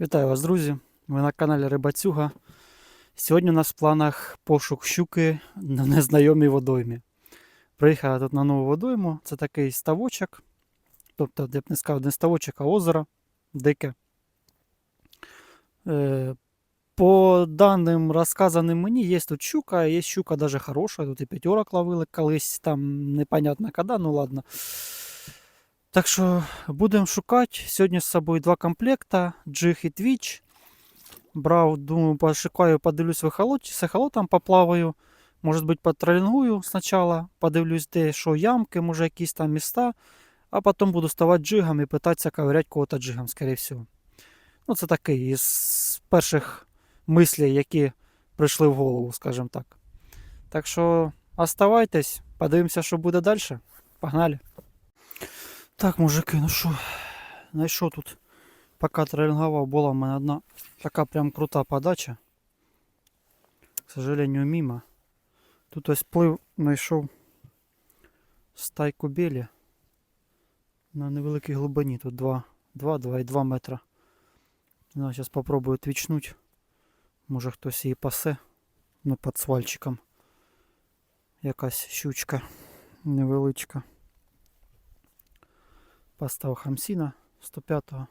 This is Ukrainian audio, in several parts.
Вітаю вас, друзі! Ви на каналі Рибацюга. Сьогодні у нас в планах пошук щуки на незнайомій водоймі. Приїхав я тут на нову водойму. Це такий ставочок. Тобто, я б не сказав, не ставочок, а озеро дике. Е, по даним розказаним мені, є тут щука, є щука даже хороша. Тут і п'ятерок ловили колись, там непонятно коли, ну ладно. Так що будемо шукати. Сьогодні з собою два комплекта: джиг і твіч. Брав, думаю, пошукаю, подивлюсь з ехолотом поплаваю. Може бути, потролінгую спочатку, подивлюсь, де що ямки, може якісь там міста, а потім буду ставати джигом і питатися ковырять кого-то джигом, скоріше всього. Ну, це такий із перших мислей, які прийшли в голову, скажімо так. Так що оставайтесь, подивимося, що буде далі. Погнали! Так, мужики, ну що, знайшов тут, поки тренував, була в мене одна така прям крута подача. К сожалению, мимо. Тут ось плив знайшов стайку білі на невеликій глибині. Тут 2, 2, 2,2 метра. Ну, зараз попробую твічнуть. Може хтось її пасе. Ну, під свальчиком. Якась щучка невеличка. Поставив хамсіна 105-го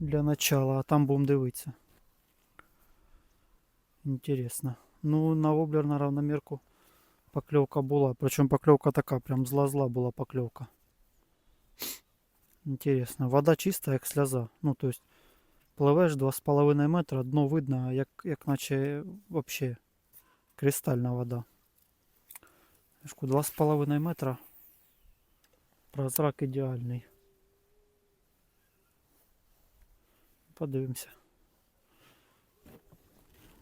для начала, а там будемо дивитися. Інтересно. Ну, на воблер на равномірку покльовка була. Причому покльовка така, прям зла-зла була покльовка. Інтересно. Вода чиста, як сльоза. Ну, то есть пливеш 2,5 метра, дно видно, як, як наче вообще кристальна вода. Шку 2,5 метра. Прозрак ідеальний. Подивимося.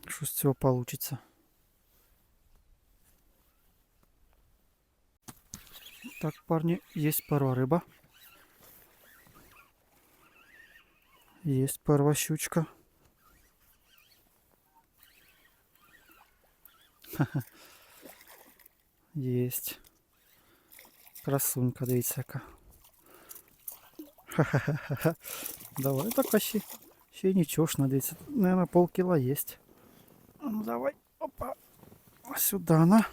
Що з цього вийде. Так, парни, есть пара рыба. Есть перва щучка. Есть. Красунька, дивіться яка. Ха-ха-ха. Давай так ще, ще нічого дивіться. Наверное, полкіла есть. А Ну давай. Опа. Сюда на.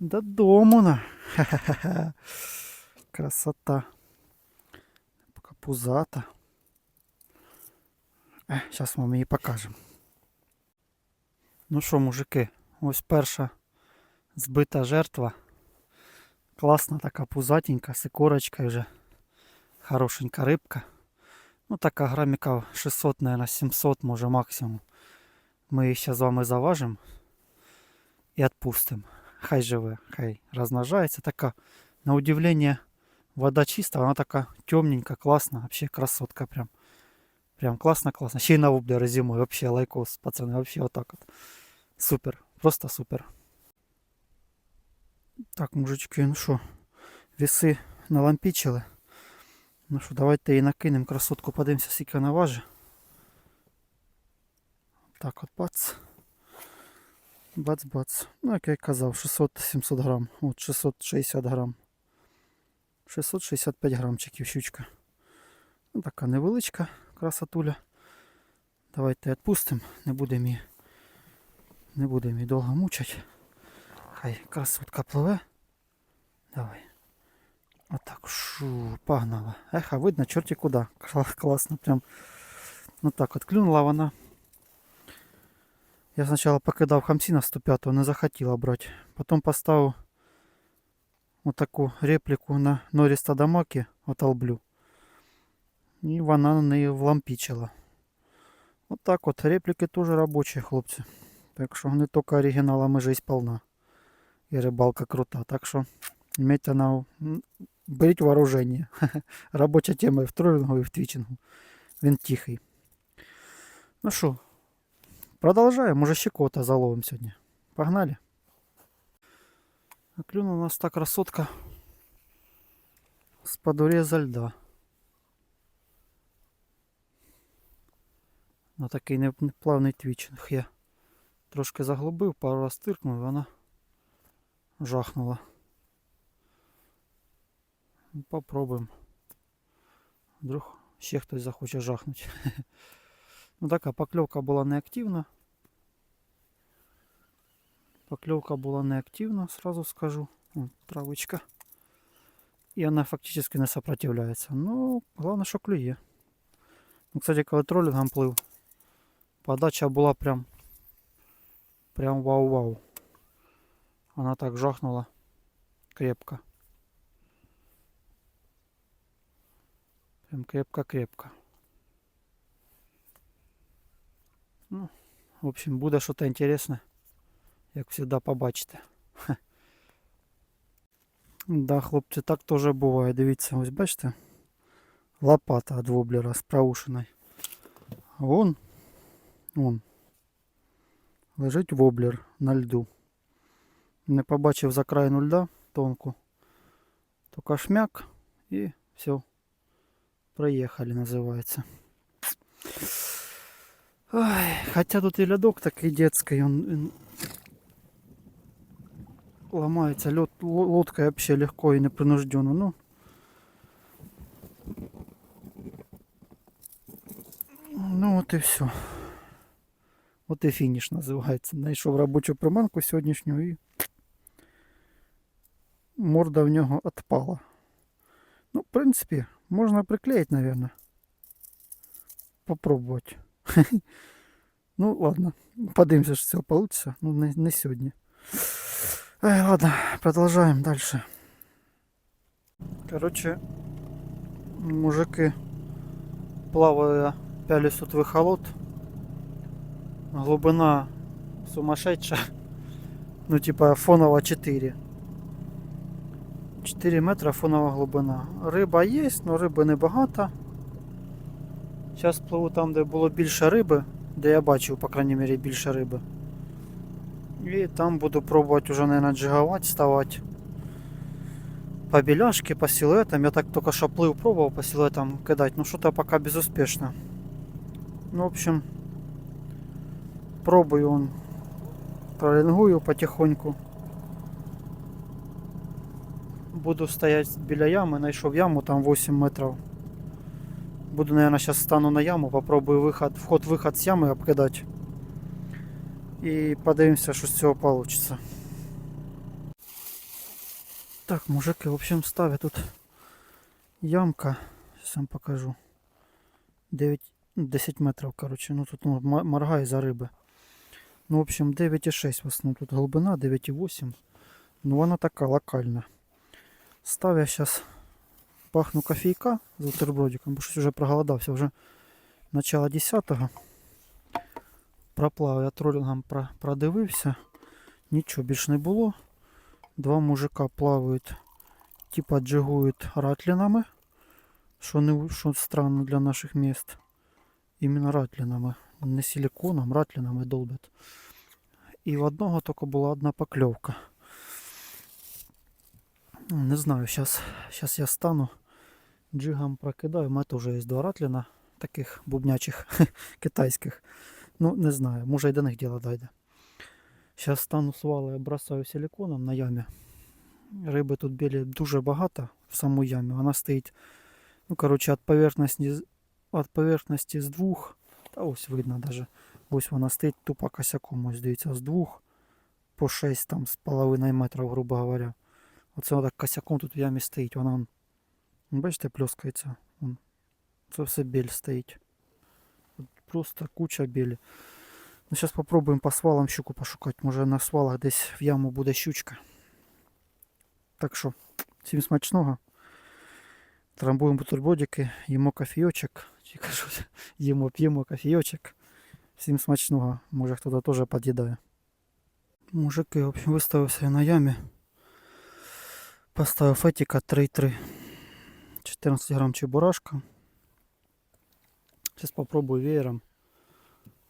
Додому на. Ха-ха-ха. Красота. Пока пузата. Е, зараз вам її покажемо. Ну що, мужики, ось перша збита жертва. Класна така пузатенька, з ікорочкою вже. Хорошенька рибка. Ну така граміка 600, наверное, 700, може максимум. Ми її ще з вами заважимо і відпустимо. Хай живе, хай розмножається. Така, на удивлення, вода чиста, вона така темненька, класна, вообще красотка прям. Прям классно, классно. Ще й на воблері зимою, вообще лайкос, пацани, вообще отак от. Супер, просто супер. Так, мужички, ну що, віси налампічили. Ну що, давайте її накинемо красотку, подивимося, скільки вона важить. Так от бац. Бац-бац. Ну, як я казав, 600-700 грам. От 660 грам. 665 грамчиків щучка. Ну, така невеличка красотуля. Давайте відпустимо, не будемо її, не будемо її довго мучити. Хай красотка пливе. Давай. Отак. Шу, погнала. Еха, видно, чорті куди. Кла- Класно, прям. Ну так, от клюнула вона. Я спочатку покидав хамсіна 105 не захотіла брати. Потім поставив отаку репліку на Норіс Тадамакі от Алблю. І вона на неї влампічила. От так от. Репліки теж робочі, хлопці. Так що не тільки оригіналами жизнь полна. І рибалка крута. Так що имейте на м, беріть вооруження. Робоча тема і в тролінгу, і в твічингу. Він тихий. Ну що, продовжаємо. Може ще кого-то заловимо сьогодні. Погнали. А Клюнула у нас та красотка з подуреза льда. На такий не- неплавний твічинг я трошки заглибив, пару раз тиркнув, і вона жахнула. Ну, Попробуємо. Вдруг ще хтось захоче жахнути. Ну така покльовка була неактивна. Покльовка була неактивна, сразу скажу. Вон, травичка. І вона фактично не сопротивляється. Ну, головне, що клює. Ну, кстати, коли тролінгом плив, подача була прям прям вау-вау. Вона так жахнула крепко. Прям крепко-крепко. Ну, в общем, буде щось інтересне, як завжди побачите. Хе. Да, хлопці, так теж буває. Дивіться, ось бачите? Лопата від воблера з проушиною. А вон, вон, лежить воблер на льду. Не побачив за крайну льда тонку. Только шмяк і все. Проехали, називається. Ой, хотя тут и ледок такой детский, он, он ломается лед, лодкой вообще легко и непринужденно. Ну, ну вот и все. Вот и фініш називається. Знайшов робочу приманку сьогоднішню і морда в нього отпала. Ну, в принципі, можна приклеїти, наверное. Попробувати. Ну, ладно. Подивимося, що з цього вийде. Ну, не, не сьогодні. Ай, ладно, продолжаем дальше. Короче, мужики плаваю пялись тут в эхолот. Глубина сумасшедшая. Ну, типа фонова 4. 4 метра фонова глибина. Риба є, але риби небагато. Зараз пливу там, де було більше риби, де я бачив, по крайній мірі, більше риби. І там буду пробувати вже, наверное, джиговать, ставати. По беляшке, по силуэтам. Я так только что плыл, пробовал по силуэтам кидать, но что-то пока безуспешно. Ну, в общем, пробую он. Пролингую потихоньку. Буду стоять біля ями, знайшов яму, там 8 метрів. Буду, наверное, сейчас стану на яму, попробую выход, вход-выход с ямы обкидать. І подивимося, що з цього вийде. Так, мужики, в общем, ставят тут ямка. Сейчас вам покажу. 9, 10 метрів, короче. Ну тут ну, м- моргає за риби. Ну, в общем, 9,6 в основному тут глибина, 9,8. Ну вона така локальна. Став я зараз пахну кофейка з бутербродиком, бо щось вже проголодався, вже начало 10-го. Проплав я тролінгом про- продивився. Нічого більш не було. Два мужика плавають, типа джигують ратлінами. Що, не, що странно для наших міст. Іменно ратлінами. Не силиконом, ратлінами долбять. І в одного тільки була одна покльовка. Не знаю, сейчас, сейчас я стану джигом прокидаю. У мене теж є два ратліна, таких бубнячих китайських. Ну, не знаю, може і до них діло дойде. Зараз стану свали, бросаю силиконом на ямі. Риби тут білі дуже багато в саму ямі. Вона стоїть, ну, коротше, від поверхності, від поверхності з двох. Та ось видно даже. Ось вона стоїть тупо косяком. Ось дивіться, з двох по 6 там з половиною метрів, грубо говоря. Оце вона так косяком тут в ямі стоїть. Вона, вон, бачите, плескається. Вон. Це все біль стоїть. Просто куча білі. Ну, зараз попробуємо по свалам щуку пошукати. Може на свалах десь в яму буде щучка. Так що, всім смачного. Трамбуємо бутербродики, їмо кофійочок. Чи кажу, їмо, п'ємо кофійочок. Всім смачного. Може хтось теж під'їдає. Мужики, в общем, виставився я на ямі. Поставив етика 3,3. 14 грам чебурашка. Сейчас попробую веером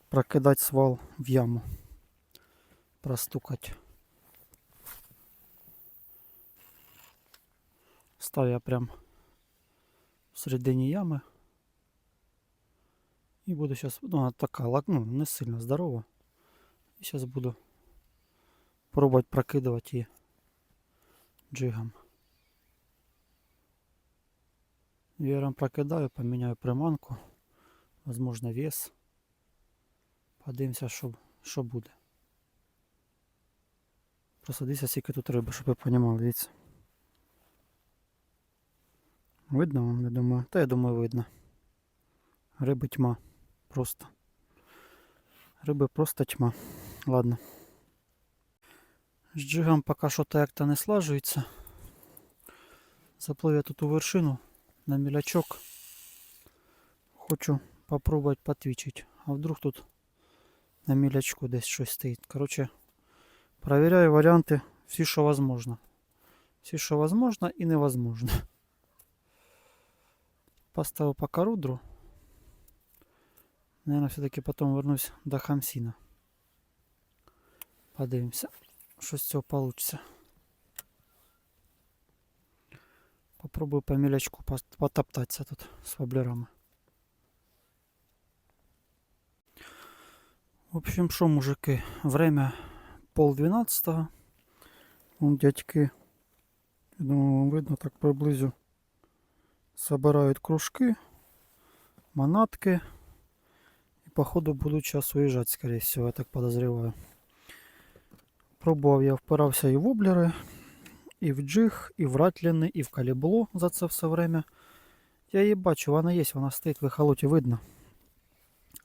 прокидать свал в яму. Простукать. Став я прям в середині ями. І буду сейчас, ну она така, ну, не сильно здорова. І сейчас буду пробовать прокидывать її джигом. Веером прокидаю, поміняю приманку. Возможно, вес. Подивимося, що, що буде. Просто дивіться, скільки тут риби, щоб ви розуміли, дивіться. Видно вам, я думаю. Та я думаю, видно. Риби тьма. Просто. Риби просто тьма. Ладно. З джигом поки що так то не слажується. Заплив я тут у вершину на мілячок. Хочу попробувати потвічити. А вдруг тут на мілячку десь щось стоїть. Короче, проверяю варіанти всі, що возможно. Всі, що возможно і невозможно. Поставив пока рудру. Наверное, все-таки потом вернусь до Хамсина. Подивимося, Що з цього получится. Попробую по мілячку потоптатися тут з воблерами. В общем, що, мужики, время пол двенадцатого. Вон дядьки, думаю, вам видно так приблизу. Собирають кружки, манатки. И походу будут сейчас уезжать, скорее всего, я так подозреваю. Пробував я впирався і в воблери, і в джиг, і в ратліни, і в калібло за це все время. Я її бачу, вона є, вона стоїть в ехолоті, видно.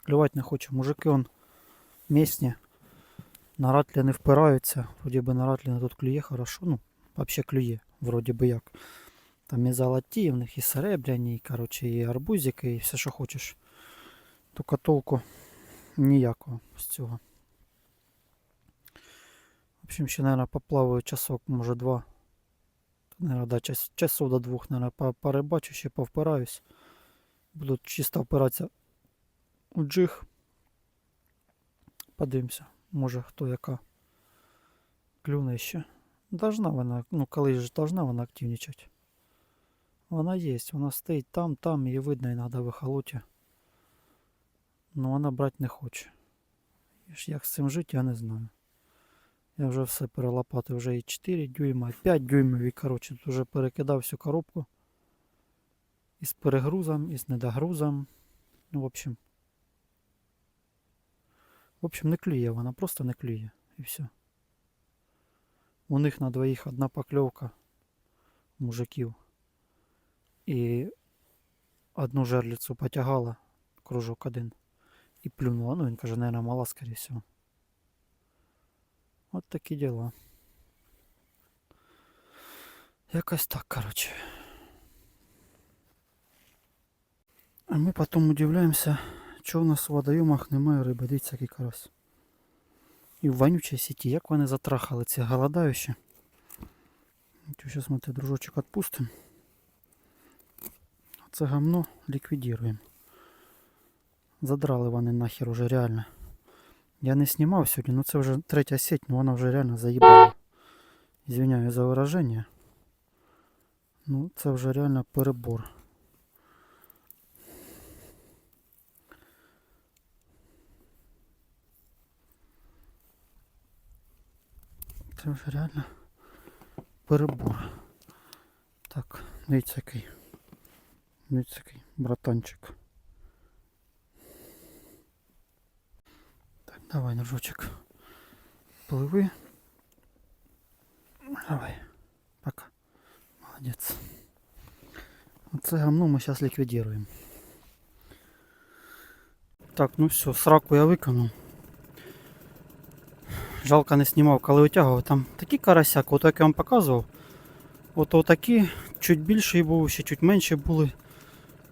Клювати не хоче. Мужики он місні. На ратліни впираються. Вроді би на ратліни тут клює хорошо. Ну, взагалі клює, вроді би як. Там і золоті, в них і серебряні, і, коротше, і арбузики, і все, що хочеш. Тільки толку ніякого з цього. В общем, ще, наверное, поплаваю часок, може два. Наверное, да, час, часов до двох, наверное, порибачу, ще повпираюсь. Буду чисто впиратися у джиг. Подивимося, може хто яка клюне ще. Должна вона, ну коли ж должна вона активничати. Вона є, вона стоїть там, там, її видно іноді в ехолоті. Ну вона брати не хоче. Як з цим жити, я не знаю. Я вже все перелопатив, вже і 4 дюйма, і 5 дюймів, і коротше, тут вже перекидав всю коробку. І з перегрузом, і з недогрузом. Ну, в общем. В общем, не клює вона, просто не клює. І все. У них на двоїх одна покльовка мужиків. І одну жерлицю потягала, кружок один. І плюнула. Ну, він каже, наверное, мала, скорее всего. От такі діла. Якось так, короче. А ми потім удивляємося, чого у нас в водойомах немає риби. Дивіться, який карась. І в вонючій сіті, як вони затрахали ці голодаючі. Зараз ми той дружочок відпустимо. Це гамно ліквідуємо. Задрали вони нахер уже реально. Я не знімав сьогодні, ну це вже третя сеть, ну вона вже реально заїбала. Извиняю за вираження. Ну це вже реально перебор. Це вже реально перебор. Так, дивіться який. Дивіться який братанчик. Давай, ножочек. Пливи. Давай. Пока. Молодец. Оце гамно ми зараз ліквідуємо. Так, ну все, сраку я виконав. Жалко не знімав, коли витягував. Там такі карасяки, от як я вам показував. От отакі, чуть більші були, ще чуть менші були.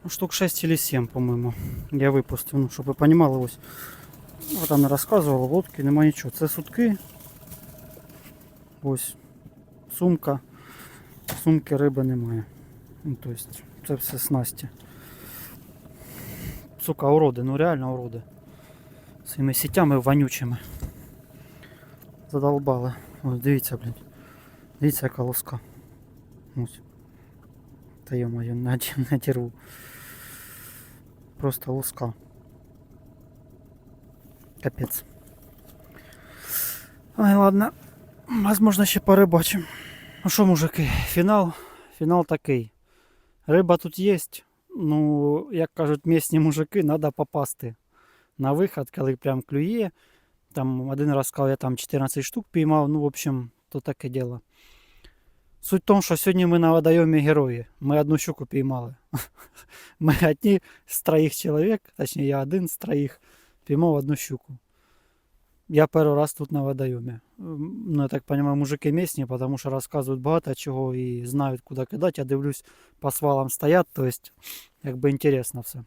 Ну, штук 6 или 7, по-моєму. Я випустив, ну, щоб ви розуміли, ось. Ну, там не розказувала, лодки, нема нічого. Це сутки. Ось. Сумка. Сумки риби немає. Ну, тобто, це все снасті. Сука, уроди, ну реально уроди. Своїми сітями вонючими. Задолбали. Ось дивіться, блядь. Дивіться, яка лоска. Ось. Та йо-моє, надірву. Просто лоска. Капець. Ай, ладно. Возможно, ще порибачим. Ну що, мужики, фінал. Фінал такий. Риба тут є, ну, як кажуть місні мужики, треба попасти на виход, коли прям клює. Там один раз сказав, я там 14 штук піймав, ну, в общем, то таке діло. Суть в тому, що сьогодні ми на водойомі герої. Ми одну щуку піймали. Ми одні з троїх чоловік, точніше я один з троїх, піймав одну щуку. Я перший раз тут на водойомі. Ну, я так понимаю, мужики місні, тому що розказують багато чого і знають, куди кидати. Я дивлюсь, по свалам стоять, то есть, якби інтересно все.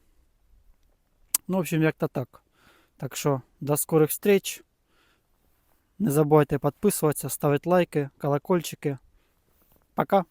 Ну, в общем, як-то так. Так що, до скорих встреч. Не забувайте підписуватися, ставити лайки, колокольчики. Пока.